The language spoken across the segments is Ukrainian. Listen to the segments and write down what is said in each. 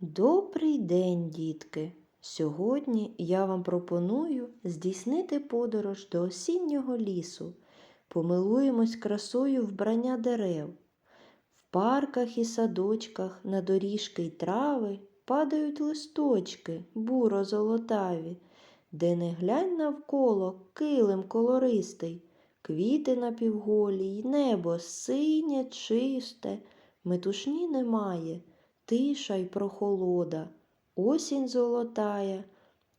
Добрий день, дітки! Сьогодні я вам пропоную здійснити подорож до осіннього лісу. Помилуємось красою вбрання дерев. В парках і садочках на доріжки й трави падають листочки, буро золотаві, де не глянь навколо килим колористий, квіти напівголі, й небо синє, чисте, метушні немає тиша й прохолода, осінь золотая,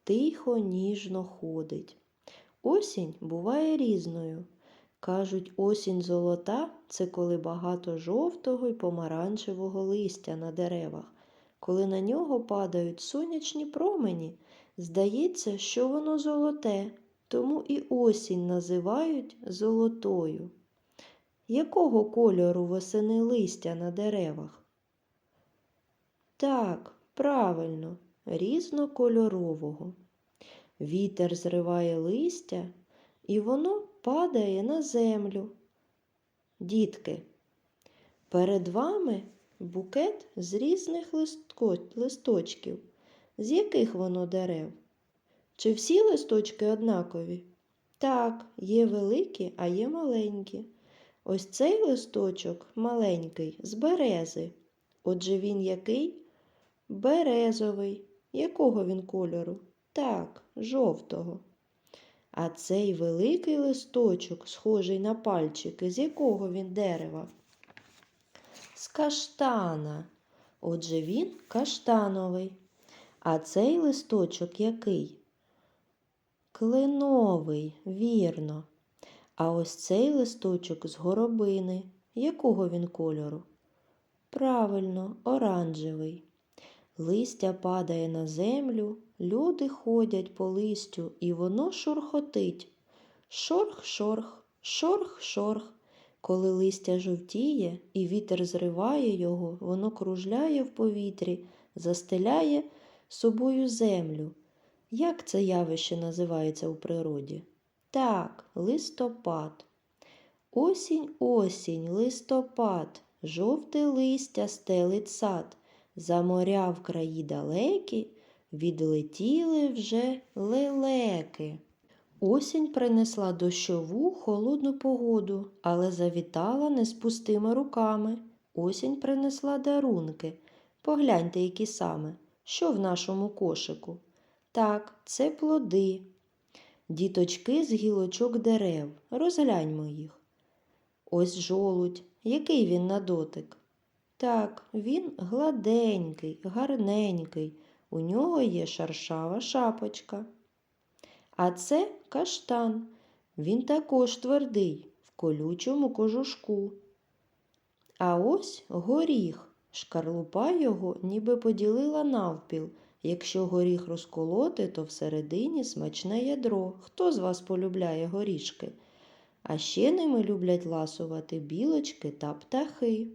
тихо, ніжно ходить. Осінь буває різною. Кажуть, осінь золота це коли багато жовтого й помаранчевого листя на деревах. Коли на нього падають сонячні промені, здається, що воно золоте, тому і осінь називають золотою. Якого кольору восени листя на деревах? Так, правильно, різнокольорового. Вітер зриває листя, і воно падає на землю. Дітки, перед вами букет з різних листко- листочків. З яких воно дерев? Чи всі листочки однакові? Так, є великі, а є маленькі. Ось цей листочок маленький з берези. Отже, він який? Березовий. Якого він кольору? Так, жовтого. А цей великий листочок, схожий на пальчики, з якого він дерева? З каштана. Отже, він каштановий. А цей листочок який? Кленовий, вірно. А ось цей листочок з горобини. Якого він кольору? Правильно, оранжевий. Листя падає на землю, люди ходять по листю, і воно шурхотить. Шорх-шорх, шорх-шорх. Коли листя жовтіє і вітер зриває його, воно кружляє в повітрі, застеляє собою землю. Як це явище називається у природі? Так, листопад. Осінь, осінь, листопад, жовте листя стелить сад. За моря в краї далекі відлетіли вже лелеки. Осінь принесла дощову холодну погоду, але завітала не з пустими руками. Осінь принесла дарунки. Погляньте, які саме, що в нашому кошику. Так, це плоди. Діточки з гілочок дерев. Розгляньмо їх. Ось жолудь, який він на дотик. Так, він гладенький, гарненький, у нього є шаршава шапочка. А це каштан. Він також твердий, в колючому кожушку. А ось горіх. Шкарлупа його ніби поділила навпіл. Якщо горіх розколоти, то всередині смачне ядро. Хто з вас полюбляє горішки? А ще ними люблять ласувати білочки та птахи.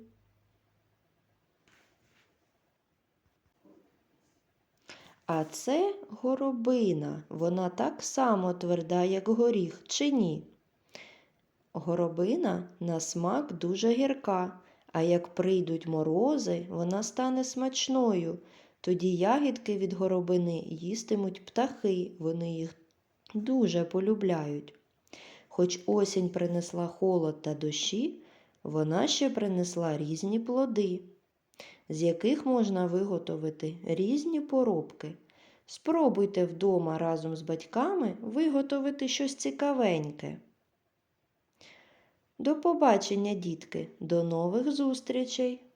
А це горобина. Вона так само тверда, як горіх, чи ні? Горобина на смак дуже гірка, а як прийдуть морози, вона стане смачною. Тоді ягідки від горобини їстимуть птахи, вони їх дуже полюбляють. Хоч осінь принесла холод та дощі, вона ще принесла різні плоди з яких можна виготовити різні поробки. Спробуйте вдома разом з батьками виготовити щось цікавеньке. До побачення, дітки, до нових зустрічей!